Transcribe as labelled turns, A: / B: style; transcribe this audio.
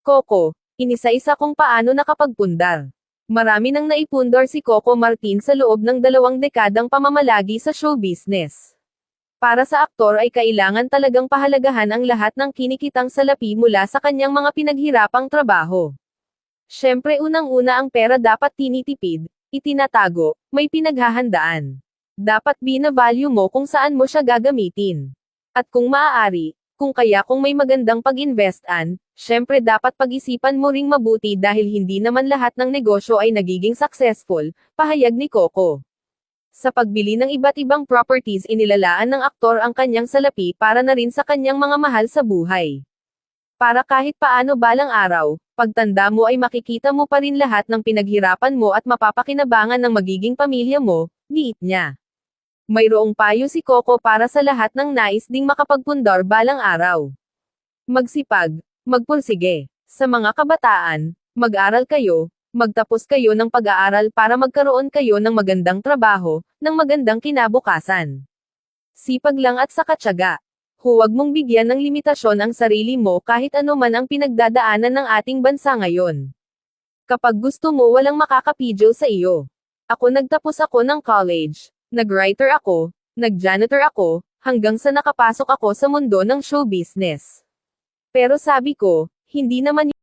A: Coco, inisa-isa kung paano nakapagpundar. Marami nang naipundar si Coco Martin sa loob ng dalawang dekadang pamamalagi sa show business. Para sa aktor ay kailangan talagang pahalagahan ang lahat ng kinikitang salapi mula sa kanyang mga pinaghirapang trabaho. Siyempre unang-una ang pera dapat tinitipid, itinatago, may pinaghahandaan. Dapat binavalue mo kung saan mo siya gagamitin. At kung maaari, kung kaya kung may magandang pag-investan, syempre dapat pag-isipan mo ring mabuti dahil hindi naman lahat ng negosyo ay nagiging successful, pahayag ni Coco. Sa pagbili ng iba't ibang properties inilalaan ng aktor ang kanyang salapi para na rin sa kanyang mga mahal sa buhay. Para kahit paano balang araw, pagtanda mo ay makikita mo pa rin lahat ng pinaghirapan mo at mapapakinabangan ng magiging pamilya mo, giit niya. Mayroong payo si Coco para sa lahat ng nais ding makapagpundar balang araw. Magsipag, magpursige. Sa mga kabataan, mag-aral kayo, magtapos kayo ng pag-aaral para magkaroon kayo ng magandang trabaho, ng magandang kinabukasan. Sipag lang at sakatsaga. Huwag mong bigyan ng limitasyon ang sarili mo kahit ano man ang pinagdadaanan ng ating bansa ngayon. Kapag gusto mo walang makakapidyo sa iyo. Ako nagtapos ako ng college, nag-writer ako, nag-janitor ako, hanggang sa nakapasok ako sa mundo ng show business. Pero sabi ko, hindi naman